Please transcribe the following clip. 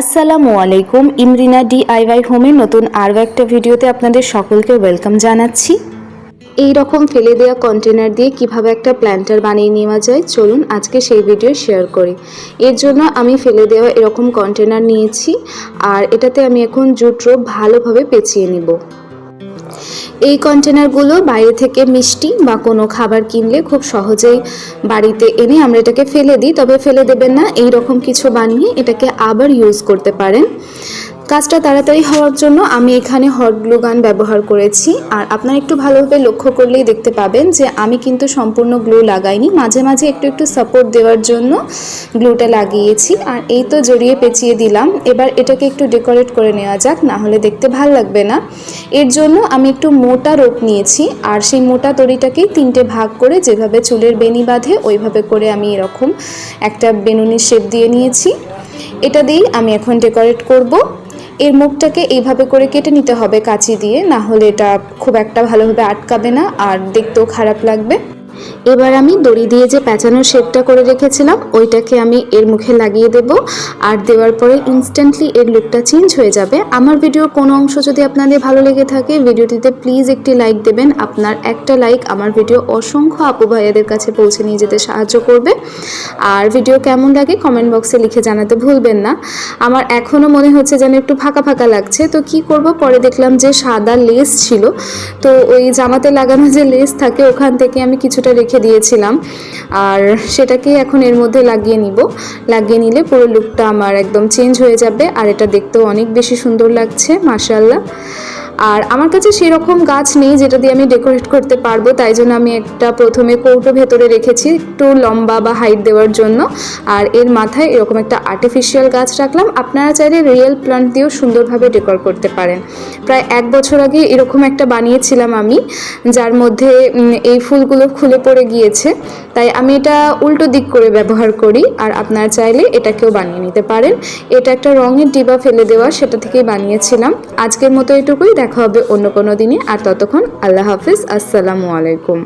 আসসালামু আলাইকুম, ইমরিনা ডিআইওয়াই হোমের নতুন আরও একটা ভিডিওতে আপনাদের সকলকে ওয়েলকাম জানাচ্ছি। এই রকম ফেলে দেওয়া কন্টেনার দিয়ে কীভাবে একটা প্ল্যান্টার বানিয়ে নেওয়া যায়, চলুন আজকে সেই ভিডিও শেয়ার করি। এর জন্য আমি ফেলে দেওয়া এরকম কন্টেনার নিয়েছি, আর এটাতে আমি এখন জুট রোপ ভালোভাবে পেঁচিয়ে নিব। এই কন্টেনারগুলো বাইরে থেকে মিষ্টি বা কোনো খাবার কিনলে খুব সহজেই বাড়িতে এনে আমরা এটাকে ফেলে দিই। তবে ফেলে দেবেন না এই রকম কিছু বানিয়ে এটাকে আবার ইউজ করতে পারেন। কাজটা তাড়াতাড়ি হওয়ার জন্য আমি এখানে হট গ্লু গান ব্যবহার করেছি। আর আপনারা একটু ভালোভাবে লক্ষ্য করলেই দেখতে পাবেন যে আমি কিন্তু সম্পূর্ণ গ্লু লাগাইনি। মাঝে মাঝে একটু একটু সাপোর্ট দেওয়ার জন্য গ্লুটা লাগিয়েছি। আর এই তো জড়িয়ে পেঁচিয়ে দিলাম। এবার এটাকে একটু ডেকোরেট করে নেওয়া যাক, না হলে দেখতে ভালো লাগবে না। এর জন্য আমি একটু মোটা রোপ নিয়েছি। আর সেই মোটা তরিটাকেই তিনটে ভাগ করে যেভাবে চুলের বেনি বাঁধে, ওইভাবে করে আমি এরকম একটা বেনুনির শেপ দিয়ে নিয়েছি। এটা দিয়েই আমি এখন ডেকোরেট করব। এর মুখটাকে এইভাবে করে কেটে নিতে হবে কাঁচি দিয়ে, না হলে এটা খুব একটা ভালোভাবে আটকাবে না আর দেখতেও খারাপ লাগবে। এবার আমি দড়ি দিয়ে যে প্যাঁচানোর শেপটা করে রেখেছিলাম, ওইটাকে আমি এর মুখে লাগিয়ে দেব। আর দেওয়ার পরে ইনস্ট্যান্টলি এর লুকটা চেঞ্জ হয়ে যাবে। আমার ভিডিওর কোনো অংশ যদি আপনাদের ভালো লেগে থাকে ভিডিওটিতে প্লিজ একটি লাইক দেবেন। আপনার একটা লাইক আমার ভিডিও অসংখ্য আপু ভাইয়াদের কাছে পৌঁছে নিয়ে যেতে সাহায্য করবে। আর ভিডিও কেমন লাগে কমেন্ট বক্সে লিখে জানাতে ভুলবেন না। আমার এখনও মনে হচ্ছে যেন একটু ফাঁকা ফাঁকা লাগছে। তো কি করব? পরে দেখলাম যে সাদা লেস ছিল। তো ওই জামাতে লাগানো যে লেস থাকে, ওখান থেকে আমি কিছুটা রেখে দিয়েছিলাম। আর সেটাকে এখন এর মধ্যে লাগিয়ে নিব। লাগিয়ে নিলে পুরো লুকটা আমার একদম চেঞ্জ হয়ে যাবে। আর এটা দেখতেও অনেক বেশি সুন্দর লাগছে মার্শাল্লাহ আর আমার কাছে সেরকম গাছ নেই যেটা দিয়ে আমি ডেকোরেট করতে পারব, তাই জন্য আমি একটা প্রথমে কৌটো ভেতরে রেখেছি একটু লম্বা বা হাইট দেওয়ার জন্য। আর এর মাথায় এরকম একটা আর্টিফিশিয়াল গাছ রাখলাম। আপনারা চাইলে রিয়েল প্লান্ট দিয়েও সুন্দরভাবে ডেকোর করতে পারেন। প্রায় এক বছর আগে এরকম একটা বানিয়েছিলাম আমি, যার মধ্যে এই ফুলগুলো খুলে পড়ে গিয়েছে। তাই আমি এটা উল্টো দিক করে ব্যবহার করি, আর আপনারা চাইলে এটাকেও বানিয়ে নিতে পারেন। এটা একটা রঙের ডিবা ফেলে দেওয়া, সেটা থেকেই বানিয়েছিলাম। আজকের মতো এটুকুই দেখা হবে অন্য কোনো দিনে। আর ততক্ষণ আল্লাহ হাফিজ। আসসালামু আলাইকুম।